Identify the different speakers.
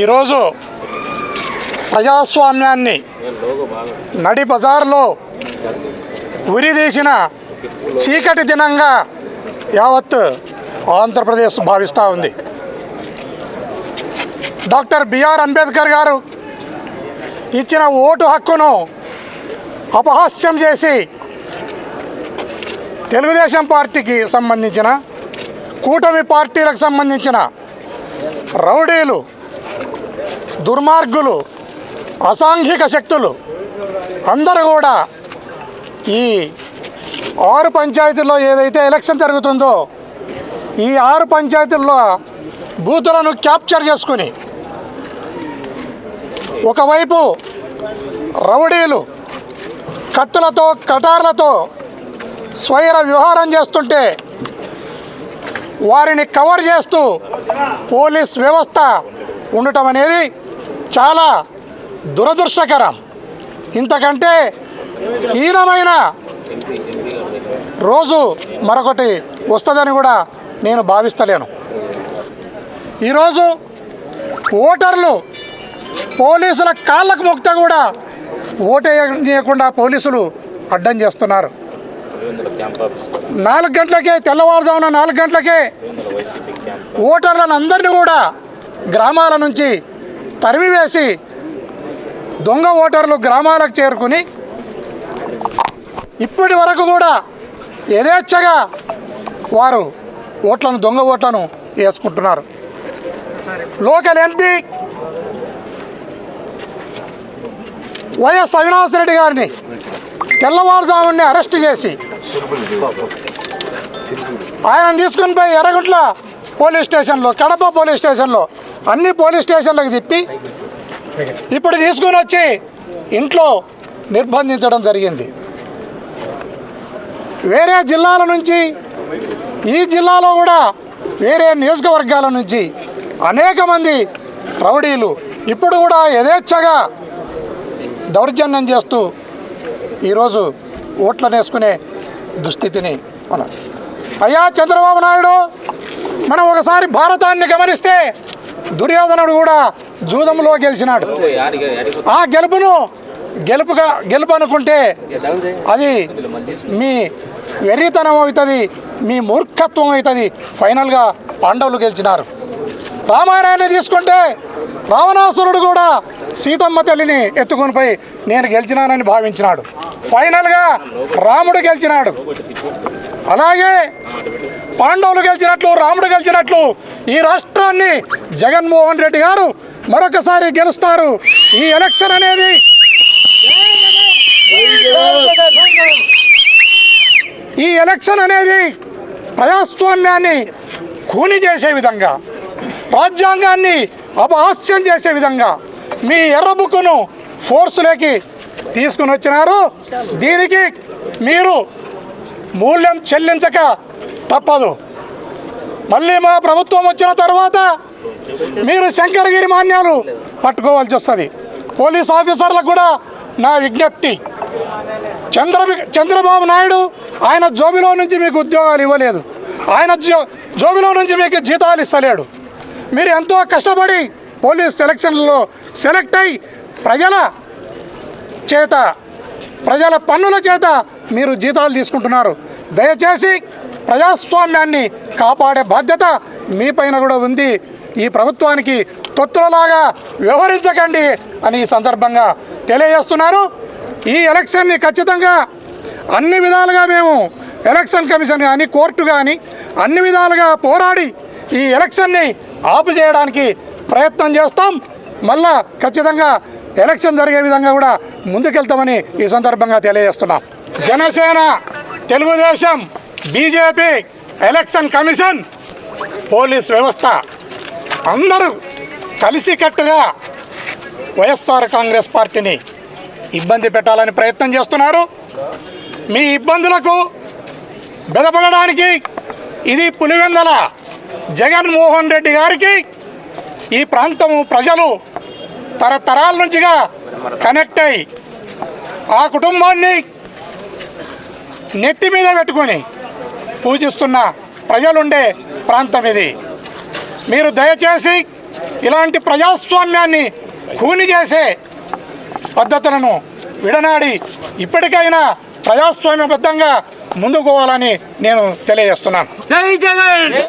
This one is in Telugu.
Speaker 1: ఈరోజు ప్రజాస్వామ్యాన్ని నడి బజార్లో ఉరిదీసిన చీకటి దినంగా యావత్ ఆంధ్రప్రదేశ్ భావిస్తూ ఉంది. డాక్టర్ బిఆర్ అంబేద్కర్ గారు ఇచ్చిన ఓటు హక్కును అపహాస్యం చేసి తెలుగుదేశం పార్టీకి సంబంధించిన కూటమి పార్టీలకు సంబంధించిన రౌడీలు దుర్మార్గులు అసాంఘిక శక్తులు అందరూ కూడా ఈ ఆరు పంచాయతీల్లో ఏదైతే ఎలక్షన్ జరుగుతుందో ఈ ఆరు పంచాయతీల్లో బూతులను క్యాప్చర్ చేసుకుని ఒకవైపు రౌడీలు కత్తులతో కటార్లతో స్వైర వ్యవహారం చేస్తుంటే వారిని కవర్ చేస్తూ పోలీస్ వ్యవస్థ ఉండటం అనేది చాలా దురదృష్టకరం. ఇంతకంటే హీనమైన రోజు మరొకటి వస్తుందని కూడా నేను భావిస్తలేను. ఈరోజు ఓటర్లు పోలీసుల కాళ్ళకు మొక్త కూడా ఓటేయకుండా పోలీసులు అడ్డం చేస్తున్నారు. నాలుగు గంటలకే తెల్లవారుజామున నాలుగు గంటలకే ఓటర్లను అందరినీ కూడా గ్రామాల నుంచి తరిమివేసి దొంగ ఓటర్లు గ్రామాలకు చేరుకుని ఇప్పటి వరకు కూడా యథేచ్ఛగా వారు ఓట్లను దొంగ ఓట్లను వేసుకుంటున్నారు. Local MP YS Avinash Reddy గారిని తెల్లవారుజాముని అరెస్ట్ చేసి ఆయన తీసుకుని పోయి ఎర్రగుంట్ల పోలీస్ స్టేషన్లో కడప పోలీస్ స్టేషన్లో అన్ని పోలీస్ స్టేషన్లకు తిప్పి ఇప్పుడు తీసుకుని వచ్చి ఇంట్లో నిర్బంధించడం జరిగింది. వేరే జిల్లాల నుంచి ఈ జిల్లాలో కూడా వేరే నియోజకవర్గాల నుంచి అనేక మంది రౌడీలు ఇప్పుడు కూడా యథేచ్ఛగా దౌర్జన్యం చేస్తూ ఈరోజు ఓట్లనేసుకునే దుస్థితిని మనం. అయ్యా చంద్రబాబు నాయుడు మనం ఒకసారి భారతాన్ని గమనిస్తే దుర్యోధనుడు కూడా జూదంలో గెలిచినాడు. ఆ గెలుపును గెలుపుగా గెలుపు అనుకుంటే అది మీ వెర్రితనం అవుతుంది మీ మూర్ఖత్వం అవుతుంది. ఫైనల్గా పాండవులు గెలిచినారు. రామాయణాన్ని తీసుకుంటే రావణాసురుడు కూడా సీతమ్మ తల్లిని ఎత్తుకొని పోయి నేను గెలిచినానని భావించినాడు. ఫైనల్గా రాముడు గెలిచినాడు. అలాగే పాండవులు గెలిచినట్లు రాముడు గెలిచినట్లు ఈ రాష్ట్రాన్ని జగన్మోహన్ రెడ్డి గారు మరొకసారి గెలుస్తారు. ఈ ఎలక్షన్ అనేది ఈ ఎలక్షన్ అనేది ప్రజాస్వామ్యాన్ని కూని చేసే విధంగా రాజ్యాంగాన్ని అపహాస్యం చేసే విధంగా మీ ఎర్ర బుక్కును ఫోర్సులోకి తీసుకుని వచ్చినారు. దీనికి మీరు మూల్యం చెల్లించక తప్పదు. మళ్ళీ మా ప్రభుత్వం వచ్చిన తర్వాత మీరు శంకరగిరి మాన్యాలు పట్టుకోవాల్సి వస్తుంది. పోలీస్ ఆఫీసర్లకు కూడా నా విజ్ఞప్తి. చంద్ర చంద్రబాబు నాయుడు ఆయన జోబిలో నుంచి మీకు ఉద్యోగాలు ఇవ్వలేదు. ఆయన జో జోబిలో నుంచి మీకు జీతాలు ఇస్తలేడు. మీరు ఎంతో కష్టపడి పోలీస్ సెలక్షన్లలో సెలెక్ట్ అయి ప్రజల చేత ప్రజల పన్నుల చేత మీరు జీతాలు తీసుకుంటున్నారు. దయచేసి ప్రజాస్వామ్యాన్ని కాపాడే బాధ్యత మీ పైన కూడా ఉంది. ఈ ప్రభుత్వానికి తొత్తులలాగా వ్యవహరించకండి అని ఈ సందర్భంగా తెలియజేస్తున్నారు. ఈ ఎలక్షన్ని ఖచ్చితంగా అన్ని విధాలుగా మేము ఎలక్షన్ కమిషన్ కానీ కోర్టు కానీ అన్ని విధాలుగా పోరాడి ఈ ఎలక్షన్ని ఆపు చేయడానికి ప్రయత్నం చేస్తాం. మళ్ళా ఖచ్చితంగా ఎలక్షన్ జరిగే విధంగా కూడా ముందుకెళ్తామని ఈ సందర్భంగా తెలియజేస్తున్నాం. Janasena Telugu Desam BJP election commission police వ్యవస్థ అందరూ కలిసికట్టుగా వైఎస్ఆర్ కాంగ్రెస్ పార్టీని ఇబ్బంది పెట్టాలని ప్రయత్నం చేస్తున్నారు. మీ ఇబ్బందులకు బెదపడడానికి ఇది పులివెందల జగన్మోహన్ రెడ్డి గారికి ఈ ప్రాంతము ప్రజలు తరతరాల నుంచిగా కనెక్ట్ అయి ఆ కుటుంబాన్ని నెత్తి మీద పెట్టుకొని పూజిస్తున్న ప్రజలుండే ప్రాంతం ఇది. మీరు దయచేసి ఇలాంటి ప్రజాస్వామ్యాన్ని కూని చేసే పద్ధతులను విడనాడి ఇప్పటికైనా ప్రజాస్వామ్యబద్ధంగా ముందుకు పోవాలని నేను తెలియజేస్తున్నాను.